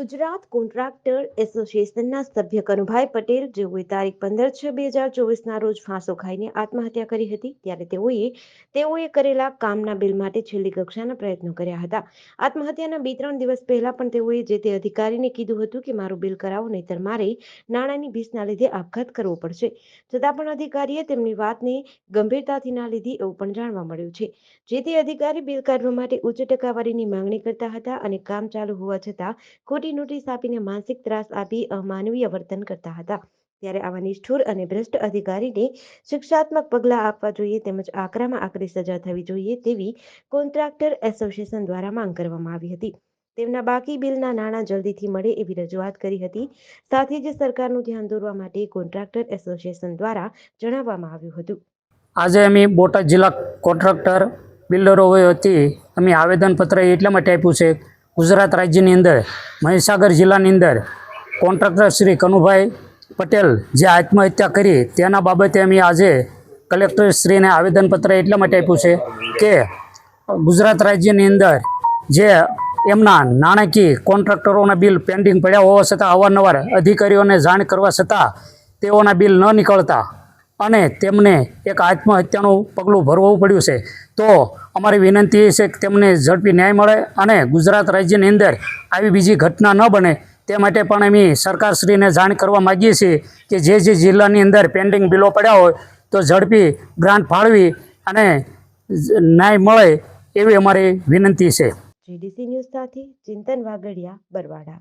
Gujarat contractor એસોસિએશનના સભ્ય કનુભાઈ પટેલ, જેઓએ તારીખ પંદર છ બે હજાર ચોવીસના રોજ ફાંસો ખાઈને આત્મહત્યા કરી હતી, ત્યારે તેઓએ તેઓએ કરેલા કામના બિલ માટે છેલ્લી કક્ષાના પ્રયત્નો કર્યા હતા. આત્મહત્યાના બે ત્રણ દિવસ પહેલા પણ તેઓએ જે તે અધિકારીને કીધું હતું કે મારું બિલ કરાવો, નહીતર મારે નાણાંની ભીસના લીધે આપઘાત કરવો પડશે. છતાં પણ અધિકારીએ તેમની વાતને ગંભીરતાથી ના લીધી એવું પણ જાણવા મળ્યું છે. જે તે અધિકારી બિલ કાઢવા માટે ઉચ્ચ ટકાવારીની માંગણી કરતા હતા અને કામ ચાલુ હોવા છતાં ખોટી નોટિસ આપીને માનસિક ત્રાસ આપી અમાનવીય વર્તન કરતા હતા. ત્યારે આવા નિષ્ઠુર અને ભ્રષ્ટ અધિકારીને શિક્ષાત્મક પગલાં આપવા જોઈએ તેમજ આકરામાં આકરી સજા થવી જોઈએ તેવી કોન્ટ્રાક્ટર એસોસિએશન દ્વારા માંગ કરવામાં આવી હતી. તેમના બાકી બિલના નાણાં જલ્દીથી મળે એવી રજૂઆત કરી હતી. સાથે જ સરકારનું ધ્યાન દોરવા માટે કોન્ટ્રાક્ટર એસોસિએશન દ્વારા જણાવવામાં આવ્યું હતું. આજે અમે બોટાદ જિલ્લા કોન્ટ્રાક્ટર બિલ્ડરો વતી અમે આવેદનપત્ર એટલા માટે આપ્યું છે ગુજરાત રાજ્યની અંદર, મહીસાગર જિલ્લાની અંદર કોન્ટ્રાક્ટર શ્રી કનુભાઈ પટેલ જે આત્મહત્યા કરી, તેના બાબતે અમે આજે કલેક્ટરશ્રીને આવેદનપત્ર એટલા માટે આપ્યું છે કે ગુજરાત રાજ્યની અંદર જે એમના નાણાકીય કોન્ટ્રાક્ટરોના બિલ પેન્ડિંગ પડ્યા હોવા છતાં અવારનવાર અધિકારીઓને જાણ કરવા છતાં તેઓના બિલ ન નીકળતા અને તેમને એક આત્મહત્યાનું પગલું ભરવું પડ્યું છે. તો અમારી વિનંતી છે કે તેમને ઝડપી ન્યાય મળે અને ગુજરાત રાજ્યની અંદર આવી બીજી ઘટના ન બને. તે માટે પણ અમે સરકારશ્રીને જાણ કરવા માગીએ છીએ કે જે જે જિલ્લાની અંદર પેન્ડિંગ બિલો પડ્યા હોય તો ઝડપી ગ્રાન્ટ ફાળવી અને ન્યાય મળે એવી અમારી વિનંતી છે. જીડીસી ન્યૂઝ સાથે ચિંતન વાગડિયા બરવાડા.